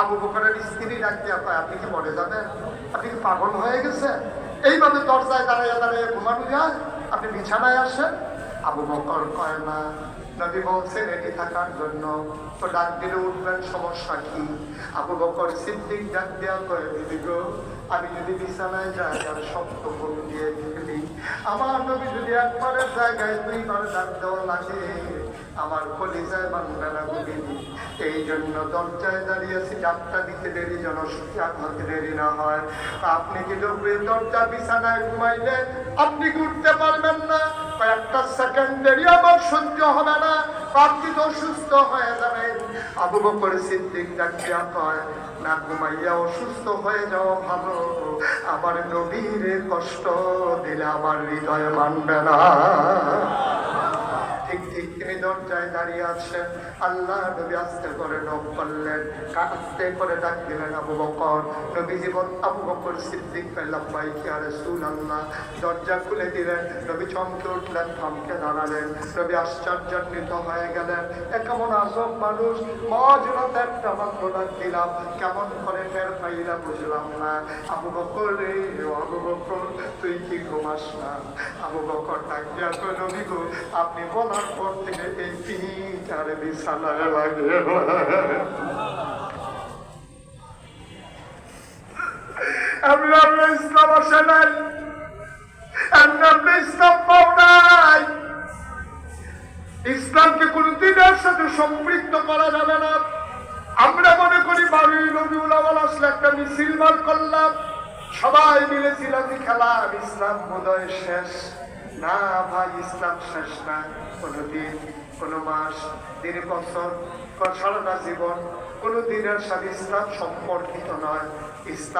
আবু বকরের স্ত্রী ডাক দিয়া কয়, আপনি কি মরে যাবেন? আপনি কি পাগল হয়ে গেছে এইভাবে দরজায় দাঁড়িয়ে দাঁড়িয়ে ঘুমানো যায়? আপনি বিছানায় আসেন? আবু বকর কয়, না, নবী বলছেন এটি থাকার জন্য। তো ডাক দিলে, উঠবেন, সমস্যা কি? আবু বকর সিদ্দিক ডাক দেওয়া কয়, দিদি গো, আমি যদি বিছানায় যাই, আর শক্ত ফোন দিয়ে ফেলি আমার নবী যদি একবারের জায়গায় দুইবার ডাক দেওয়া লাগে আমার কলিজায় বান্দারা গুলিনি এই জন্য দরজায় দাঁড়িয়েছি ডাক্তার দিতে দেরি যেন হতে দেরি না হয়। আপনি কি দরজা বিছানায় ঘুমাইলে আপনি ঘুরতে পারবেন না। কয়েকটা সেকেন্ড দেরি আমার সহ্য হবে না। আপনি তো অসুস্থ হয়ে যাবেন আবু বকর সিদ্দিক ডাকিয়া কয়, না ঘুমাইয়া অসুস্থ হয়ে যাওয়া ভালো। আমার নবীরে কষ্ট দিলে আমার হৃদয় মানবে না। দরজায় দাঁড়িয়ে আছেন। আল্লাহ নবী আস্তে করে নখ করলেন। আস্তে করে ডাক দিলেন আবু বকর। নবী জীবন আবু বকর সিদ্দিক লাম্বাই কি আর সুল আল্লাহ দরজা খুলে দিলেন। নবী চমকে উঠলেন থমকে দাঁড়ালেন। নবী আশ্চর্যান্বিত হয়ে গেলেন। কেমন আজব মানুষ! মজ রাতে একটা মাত্র ডাক দিলাম। কেমন করে ফের পাইলা বুঝলাম না। আবু বকর রে আবু বকর, তুই কি ঘুমাস না? আবু বকর ডাক দিয়া নবী আপনি বলার পর থেকে এই পিঠ বিছানায় লাগে আমি আমরা ইসলাম আসে নাই। ইসলামকে কোন দিনের সাথে সম্পৃক্ত করা যাবে না। আমরা মনে করি বাড়ি নবীউল আওয়াল আসলে একটা মিছিল বার করলাম। সবাই মিলে জিলাপি খেলাম ইসলাম বোধহয় শেষ। না ভাই, ইসলাম শেষ না। কোনো দিন কোনো মাস দিন বছর সারাটা জীবন কোনো দিনের সাথে ইসলাম সম্পর্কিত নয়। ইসলাম